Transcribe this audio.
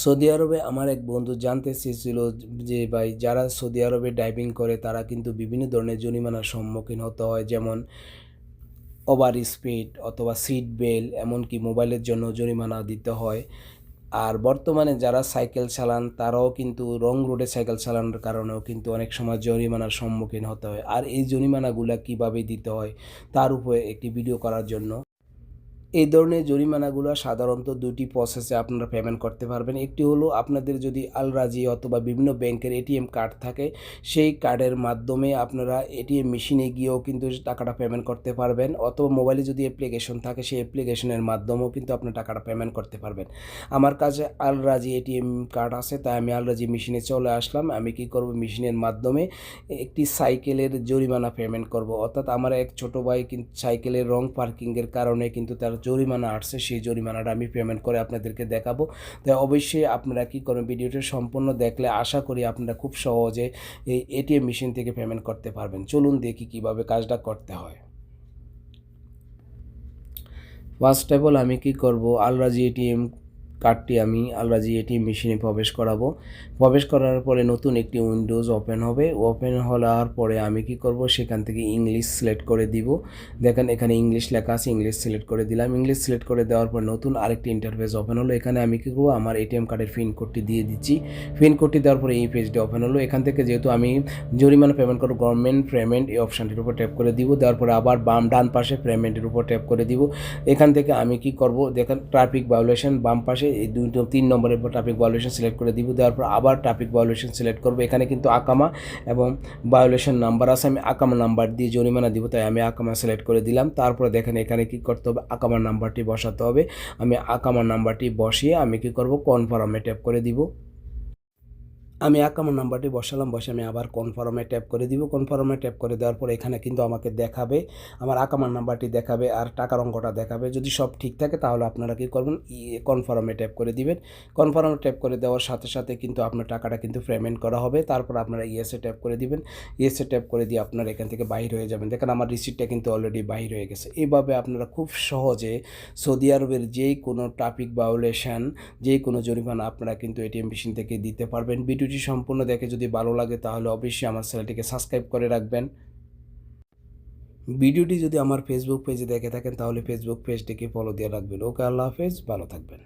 Saudi আরবে আমার এক বন্ধু জানতে চেয়েছিল যে ভাই, যারা সৌদি আরবে ডাইভিং করে, তারা কিন্তু বিভিন্ন ধরনের জরিমানার সম্মুখীন হতে হয়, যেমন ওভার স্পিড অথবা সিট বেল্ট এমনকি মোবাইলের জন্য জরিমানা দিতে হয়। আর বর্তমানে যারা সাইকেল চালান, তারাও কিন্তু রং রোডে সাইকেল চালানোর কারণেও কিন্তু অনেক সময় জরিমানার সম্মুখীন হতে হয়। আর এই জরিমানাগুলো কীভাবে দিতে হয়, তার উপরে একটি ভিডিও করার জন্য। এই ধরনের জরিমানাগুলো সাধারণত দুটি প্রসেসে আপনারা পেমেন্ট করতে পারবেন। একটি হলো আপনাদের যদি আলরাজি অথবা বিভিন্ন ব্যাংকের এটিএম কার্ড থাকে, সেই কার্ডের মাধ্যমে আপনারা এটিএম মেশিনে গিয়েও কিন্তু টাকাটা পেমেন্ট করতে পারবেন। অথবা মোবাইলে যদি অ্যাপ্লিকেশন থাকে, সেই অ্যাপ্লিকেশনের মাধ্যমেও কিন্তু আপনি টাকাটা পেমেন্ট করতে পারবেন। আমার কাছে আলরাজি এটিএম কার্ড আছে, তাই আমি আলরাজি মেশিনে চলে আসলাম। আমি কি করব? মেশিনের মাধ্যমে একটি সাইকেলের জরিমানা পেমেন্ট করব। অর্থাৎ আমার এক ছোট ভাই কিন্তু সাইকেলের রং পার্কিংয়ের কারণে কিন্তু তার জরিমানা আসছে, সেই জরিমানাটা আমি পেমেন্ট করে আপনাদেরকে দেখাবো। তাই অবশ্যই আপনারা কী করেন ভিডিওটা সম্পূর্ণ দেখলে আশা করি আপনারা খুব সহজে এই এটিএম মেশিন থেকে পেমেন্ট করতে পারবেন। চলুন দেখি কীভাবে কাজটা করতে হয়। ফার্স্ট অফ অল আমি কি করব? আলরাজি এটিএম কার্ডটি আমি আলরাজি এটিএম মেশিনে প্রবেশ করাবো। প্রবেশ করার পরে নতুন একটি উইন্ডোজ ওপেন হবে। ওপেন হওয়ার পরে আমি কি করব? সেখান থেকে ইংলিশ সিলেক্ট করে দিব। দেখেন এখানে ইংলিশ লেখা আছে, ইংলিশ সিলেক্ট করে দিলাম। ইংলিশ সিলেক্ট করে দেওয়ার পর নতুন আরেকটি ইন্টারফেস ওপেন হলো। এখানে আমি কি করব? আমার এটিএম কার্ডের পিন কোডটি দিয়ে দিচ্ছি। পিন কোডটি দেওয়ার পরে এই পেজটি ওপেন হলো। এখান থেকে যেহেতু আমি জরিমানা পেমেন্ট করব গভর্নমেন্ট পেমেন্ট এই অপশানটির উপর ট্যাপ করে দিব। দেওয়ার পরে আবার বাম ডান পাশে পেমেন্টের উপর ট্যাপ করে দিব। এখান থেকে আমি কি করব? দেখেন ট্রাফিক ভায়োলেশন বাম পাশে এই দুই তিন নম্বরের পর ট্রাফিক ভায়োলেশন সিলেক্ট করে দিব। দেওয়ার পর আবার ট্রাফিক ভায়োলেশন সিলেক্ট করব। এখানে কিন্তু আকামা এবং ভায়োলেশন নাম্বার আছে। আমি আকামা নাম্বার দিয়ে জরিমানা দিব, তাই আমি আকামা সিলেক্ট করে দিলাম। তারপরে দেখেন এখানে কি করতে হবে? আকামার নাম্বারটি বসাতে হবে। আমি আকামার নাম্বারটি বসিয়ে আমি কি করব? কনফার্মে ট্যাপ করে দিব। আমি আকামার নাম্বারটি বসালাম, বসে আমি আবার কনফার্মে ট্যাপ করে দিব। কনফার্মে ট্যাপ করে দেওয়ার পর এখানে কিন্তু আমাকে দেখাবে, আমার আকামার নাম্বারটি দেখাবে আর টাকার অঙ্কটা দেখাবে। যদি সব ঠিক থাকে তাহলে আপনারা কী করবেন? কনফার্মে ট্যাপ করে দিবেন। কনফার্মে ট্যাপ করে দেওয়ার সাথে সাথে কিন্তু আপনার টাকাটা কিন্তু পেমেন্ট করা হবে। তারপর আপনারা ইএসএ ট্যাপ করে দিবেন। ইএসএ ট্যাপ করে দিয়ে আপনারা এখান থেকে বাহির হয়ে যাবেন। দেখেন আমার রিসিপ্টটা কিন্তু অলরেডি বাহির হয়ে গেছে। এইভাবে আপনারা খুব সহজে সৌদি আরবের যেই কোনো ট্রাফিক ভায়োলেশন যেই কোনো জরিমানা আপনারা কিন্তু এটিএম মেশিন থেকে দিতে পারবেন। ভিডিওটি সম্পূর্ণ দেখে যদি ভালো লাগে, তাহলে অবশ্যই আমার চ্যানেলটিকে সাবস্ক্রাইব করে রাখবেন। ভিডিওটি যদি আমার ফেসবুক পেজে দেখে থাকেন, তাহলে ফেসবুক পেজটিকে ফলো দিয়ে রাখবেন। ওকে, আল্লাহ হাফেজ, ভালো থাকবেন।